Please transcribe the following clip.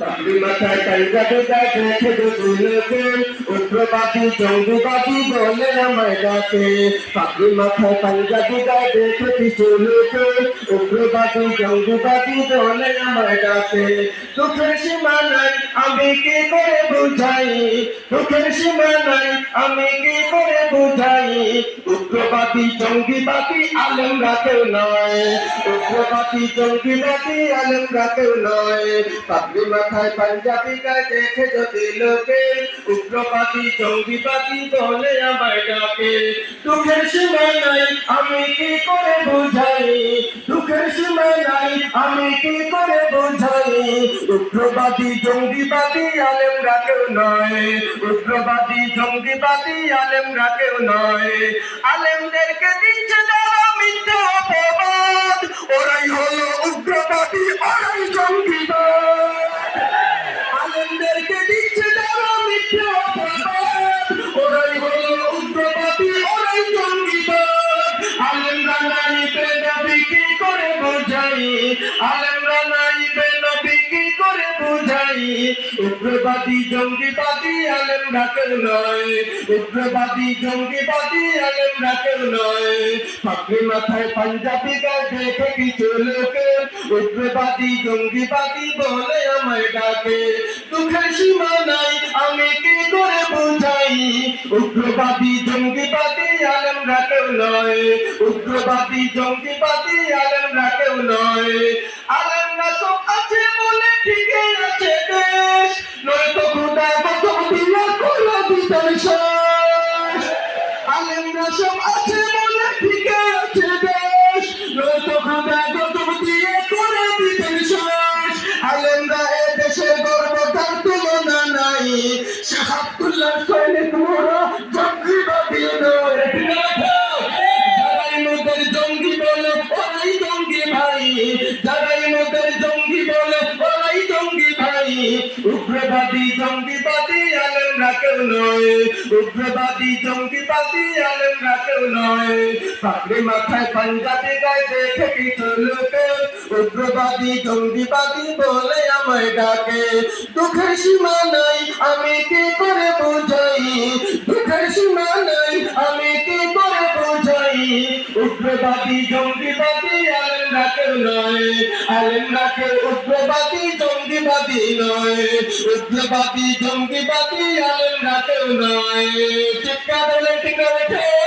পাগড়ি মাথায় পাঞ্জাবি গায়ে দেখে যদি লোকে উগ্রবাদী, জঙ্গিবাদী বলে আমায় ডাকে পাগড়ি মাথায় পাঞ্জাবি গায়ে দেখে কিছু লোকে, উগ্রবাদী, জঙ্গিবাদী বলে আমায় ডাকে দুঃখের সীমা নাই, আমি কি করে বুঝাই? দুঃখের সীমা নাই, আমি কি করে বুঝাই? উগ্রবাদী জঙ্গিবাদী আলেমরা কেউ নয়। উগ্রবাদী জঙ্গিবাদী আলেমরা কেউ নয়। পাগড়ি মাথায় পাঞ্জাবি গায়ে দেখে যদি লোকে উগ্রবাদী জঙ্গিবাদী বলে আমায় ডাকে। দুঃখের সীমা নাই, আমি কি করে বুঝাই? দুঃখের সীমা নাই, আমি কি করে বুঝাই? উগ্রবাদী জঙ্গিবাদী আলেমরা কেউ নয়। উগ্রবাদী জঙ্গিবাদী, আলেমরা কেউ নয়। আলেমদেরকে দিচ্ছে যারা অপবাদ। ওরাই হলো উগ্রবাদী, ওরাই জঙ্গিবাদ। আলেমদেরকে দিচ্ছে যারা মিথ্যা ওরাই আলেমরা নাই বেনবী কি করে বোঝাই? আলেমরা নাই করে বোঝাই? উগ্রবাদী জঙ্গিবাদী আলেমরা কেউ নয়। উগ্রবাদী জঙ্গিবাদী আলেমরা কেউ নয়। পাগড়ি মাথায় পাঞ্জাবি গায়ে দেখে কিছু উগ্রবাদী জঙ্গিবাদী বলে আমায় ডাকে। দুঃখের সীমা নাই, আমি কি করে বুঝাই? উগ্রবাদী জঙ্গিবাদী আলেমরা কেউ নয়। উগ্রবাদী জঙ্গিবাদী আলেমরা কেউ নয়। আলেমরা ওরাই জঙ্গি ভাই যারাই মোদের জঙ্গি বলে, ওরাই জঙ্গি ভাই। উগ্রবাদী জঙ্গিবাদী আলেমরা কেউ নয়, উগ্রবাদী জঙ্গিবাদী আলেমরা কেউ নয়। পাগড়ি মাথায় পাঞ্জাবি গায়ে দেখে কিছু লোকে, উগ্রবাদী জঙ্গিবাদী বলে আমায় ডাকে। দুঃখের সীমা নাই, আমি কি করে বুঝাই উগ্রবাদী জঙ্গিবাদী আলেমরা কেউ নয়। আলেমরা কেউ উগ্রবাদী জঙ্গিবাদী নয়। উগ্রবাদী জঙ্গিবাদী আলেমরা কেউ নয়। চিৎকার ঠিক আছে